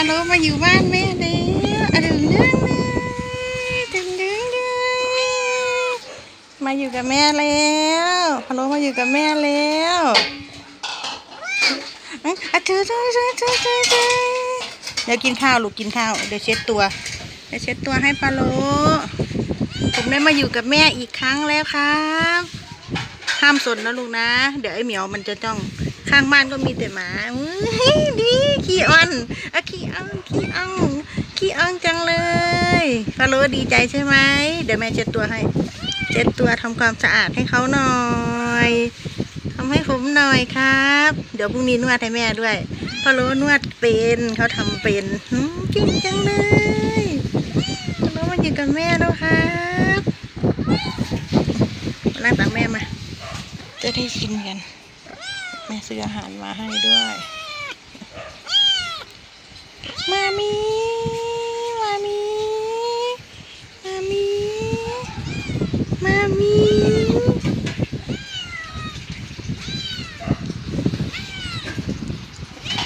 าโลมาอยู่บ้านแม่แล้วอะดึงดึงดึงดึงดึงมาอยู่กับแม่แล้วพาโลมาอยู่กับแม่แล้วอะอะเธอเธอเธอเธอเธอเธอเดี๋ยวกินข้าวลูกกินข้าวเดี๋ยวเช็ดตัวเดี๋ยวเช็ดตัวให้ปาโลผมได้มาอยู่กับแม่อีกครั้งแล้วครับห้ามสนนะลูกนะ เดี๋ยวไอ้เหมียวมันจะจ้องข้างบ้านก็มีแต่หมาอุ้ยดีขี้อ่อนอะขี้อ่อนขี้อ่อนขี้อ่อนจัง เลดีใจใช่ไหม เดี๋ยวแม่เช็ดตัวให้ เช็ดตัวทำความสะอาดให้เขาหน่อยทำให้ผมหน่อยครับ เดี๋ยวพรุ่งนี้นวดให้แม่ด้วยฟาโรห์นวดเป็นเขาทำเป็นหืมเก่งจังเลยฟาโรห์มาอยู่กับแม่แล้วครับมานั่งตักแม่มา จะได้กินกัน แม่ซื้ออาหารมาให้ด้วย 妈咪。